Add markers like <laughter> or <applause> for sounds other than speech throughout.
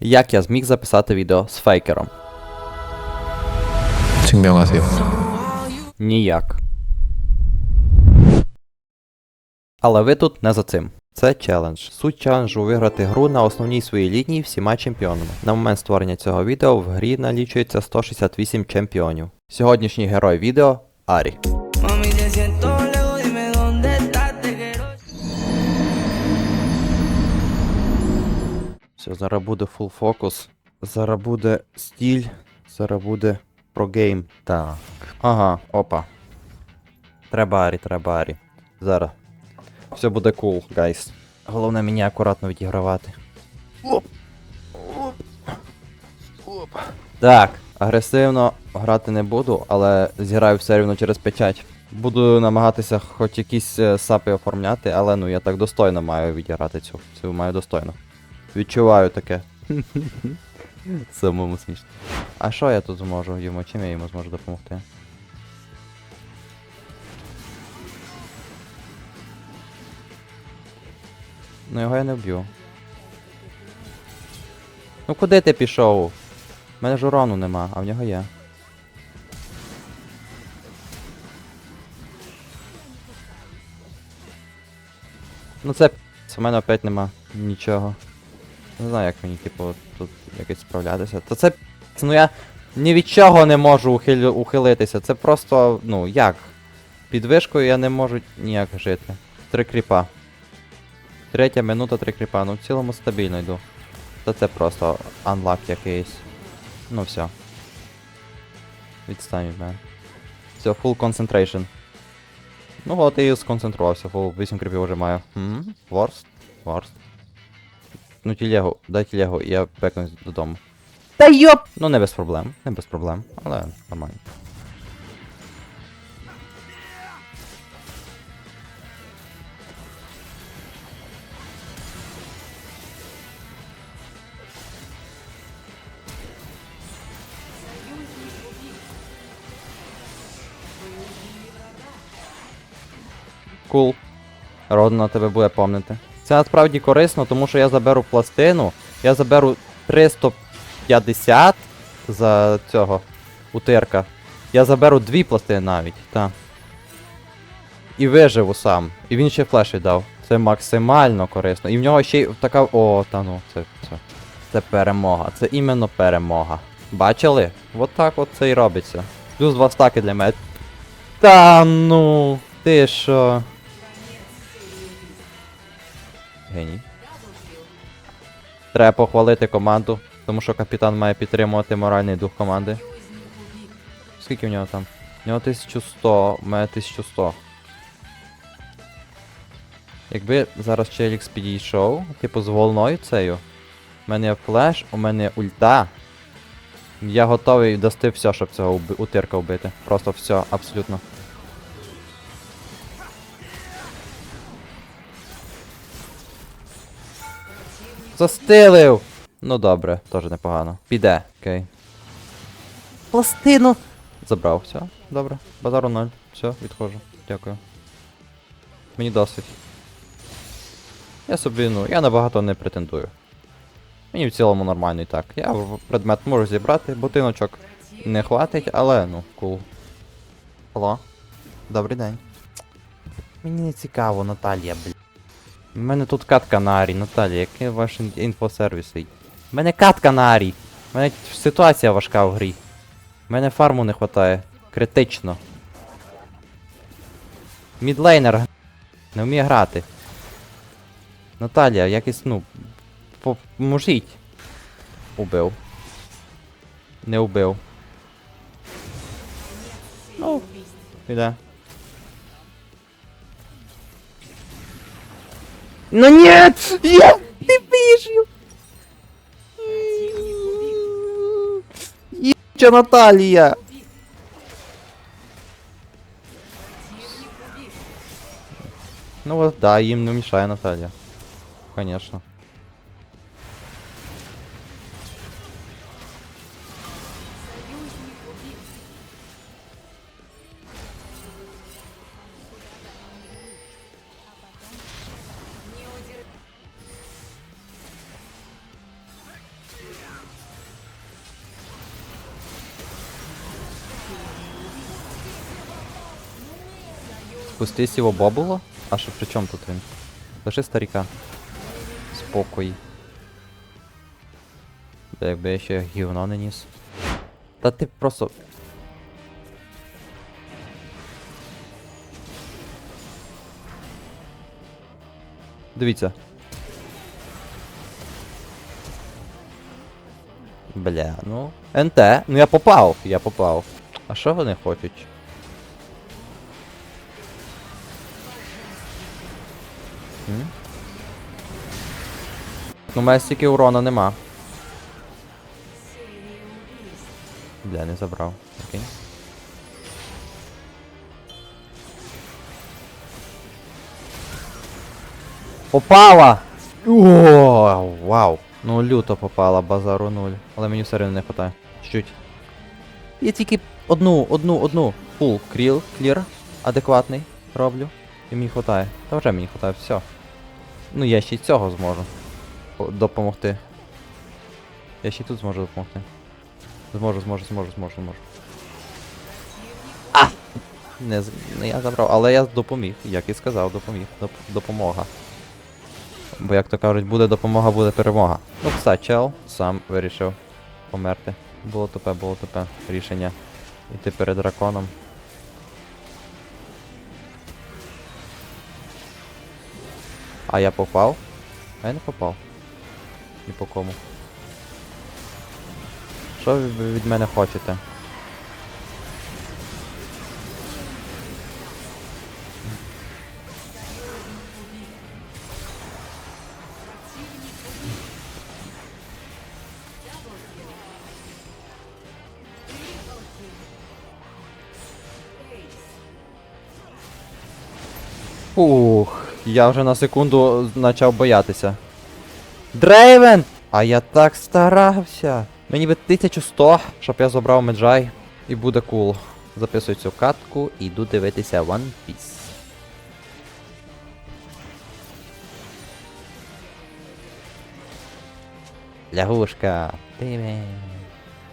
як я зміг записати відео з фейкером. Ніяк. Але ви тут не за цим. Це челендж. Суть челенджу виграти гру на основній своїй лінії всіма чемпіонами. На момент створення цього відео в грі налічується 168 чемпіонів. Сьогоднішній герой відео Арі. Все, зараз буде full фокус. Зараз буде стіль. Зараз буде прогейм. Так. Ага, опа. Треба Арі, треба Арі. Зараз. Все буде cool, гайс. Головне мені акуратно відігравати. Оп. Оп. Оп. Так, агресивно грати не буду, але зіграю все рівно через печать. Буду намагатися хоч якісь е, сапи оформляти, але ну я так достойно маю відіграти цю. Цю маю достойно. Відчуваю таке. <laughs> Самому смішно. А що я тут зможу йому? Чим я йому зможу допомогти? Ну його я не вб'ю. Ну куди ти пішов? У мене ж урону нема, а в нього є. Ну це у мене опять нема нічого. Не знаю, як мені, типу, тут якось справлятися. То це ну я ні від чого не можу ухилю, ухилитися. Це просто, ну, як? Під вишкою я не можу ніяк жити. Три кріпа. Третя минута, три кріпа. Ну в цілому стабільно йду. Та це просто unlock якийсь. Ну все. Відстань від мене. Все, full concentration. Ну от і сконцентрувався, full 8 кріпів вже маю. Ворст. Ворст. Ну тілегу, дай тілегу, я бекнусь додому. Та йоп! Ну не без проблем, не без проблем, але нормально. Кул. Родна тебе буде помнити. Це насправді корисно, тому що я заберу пластину, я заберу 350 за цього утирка. Я заберу дві пластини навіть, так. І виживу сам. І він ще флеш віддав. Це максимально корисно. І в нього ще й така. О, та ну, це це. Це перемога. Це іменно перемога. Бачили? От так от це і робиться. Плюс два стаки для мене. Та ну, ти що? Геній. Треба похвалити команду, тому що капітан має підтримувати моральний дух команди. Скільки в нього там? В нього 1100, у мене 1100. Якби зараз Челікс підійшов, типу з волною цею. У мене є флеш, у мене є ульта. Я готовий дасти все, щоб цього утирка вбити. Просто все, абсолютно. Застилив! Ну добре, теж непогано. Піде, окей. Пластину! Забрав, все, добре. Базару ноль. Все, відходжу. Дякую. Мені досить. Я собі, ну, я набагато не претендую. Мені в цілому нормально і так. Я предмет можу зібрати, бутиночок не хватить, але ну, кул. Алло. Добрий день. Мені не цікаво, Наталія, блядь. У мене тут катка на Арі, Наталія, який ваш ін- інфосервіс? У мене катка на Арі. У мене ситуація важка в грі. У мене фарму не вистачає. Критично. Мідлейнер не вміє грати. Наталія, якось, ну. Поможіть. Убив. Не убив. Ну, іде. Ну нет! Я не вижу! Ебча Наталья! Ну вот, да, им не мешает Наталья. Конечно. Пусти сіво бобуло? А що при чому тут він? Лиши старіка. Спокій. Та Якби я ще гівно не ніс. Та ти просто. Дивіться. Бля, ну. НТ, ну я попав, я попав. А що вони хочуть? М? Ну, у мене стільки урона нема. Бля, не забрав. Окей. Попала! О, вау! Ну люто попала, базару нуль. Але мені все одно не хватає. Чуть. Я тільки одну, одну, одну. Фул кріл, клір, адекватний роблю. І мені хватає. Та вже мені хватає, все. Ну я ще й цього зможу. Допомогти. Я ще й тут зможу допомогти. Зможу, зможу, зможу, зможу, зможу. А! Не, не я забрав, але я допоміг, як і сказав, допоміг. Доп, допомога. Бо як то кажуть, буде допомога, буде перемога. Ну все, чел сам вирішив померти. Було тупе, було тупе рішення. Іти перед драконом. А я попав? А я не попав. Ні по кому. Що ви від мене хочете? Ух, я вже на секунду почав боятися. Дрейвен! А я так старався. Мені би 1100, щоб я забрав меджай. І буде кул. Записую цю катку і йду дивитися One Piece. Лягушка.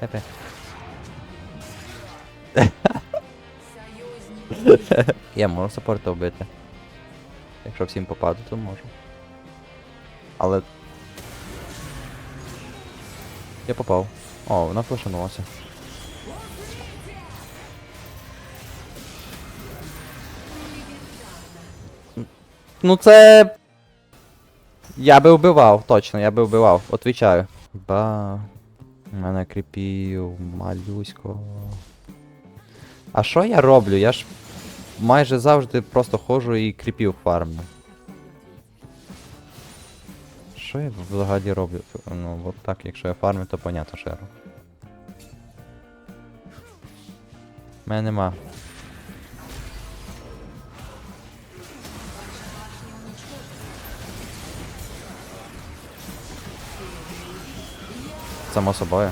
Пепе. <laughs> Я можу саппорта вбити. Якщо всім попаду, то можу. Але. Я попав. О, вона флешанулася. Ну це. Я би вбивав, точно, я би вбивав, отвічаю. Ба. У мене кріпів, малюсько. А що я роблю? Я ж майже завжди просто ходжу і кріпів фармлю. Що я взагалі роблю? Ну, от так, якщо я фармлю, то понятно, що я роблю. Мене нема. Само собою.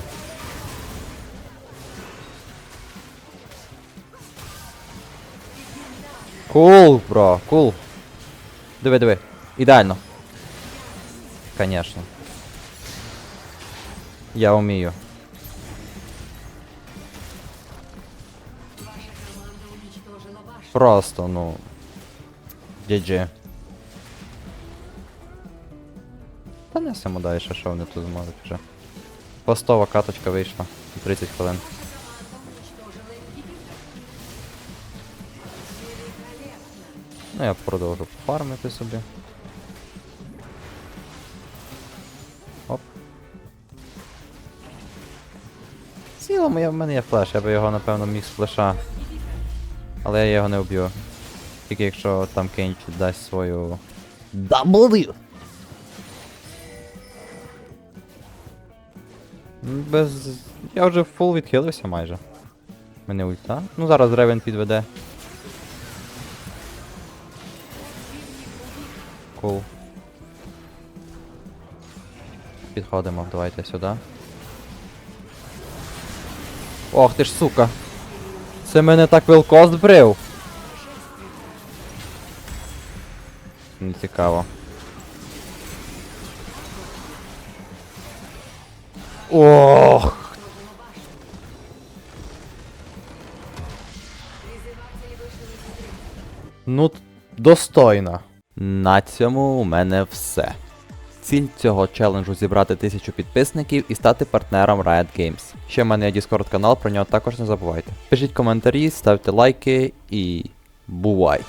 Кул, бро, кул. Диви, диви. Ідеально. Конечно. Я вмію. Просто, ну. GG. Та несемо далі, що вони тут зможуть вже. Постова каточка вийшла. 30 хвилин. Ну я продовжу фармити собі. Оп. В цілому я, в мене є флеш, я би його напевно міг з флеша. Але я його не вб'ю. Тільки якщо там Кенч дасть свою. М, Без. Я вже фул відхилився майже. Мене ульта. Ну зараз Ревен підведе. Кул. Підходимо, давайте сюди. Ох ти ж сука. Це мене так вилкос брив. Не цікаво. Ох. Ну, достойно. На цьому у мене все. Ціль цього челенджу зібрати тисячу підписників і стати партнером Riot Games. Ще в мене є Discord канал, про нього також не забувайте. Пишіть коментарі, ставте лайки і бувай!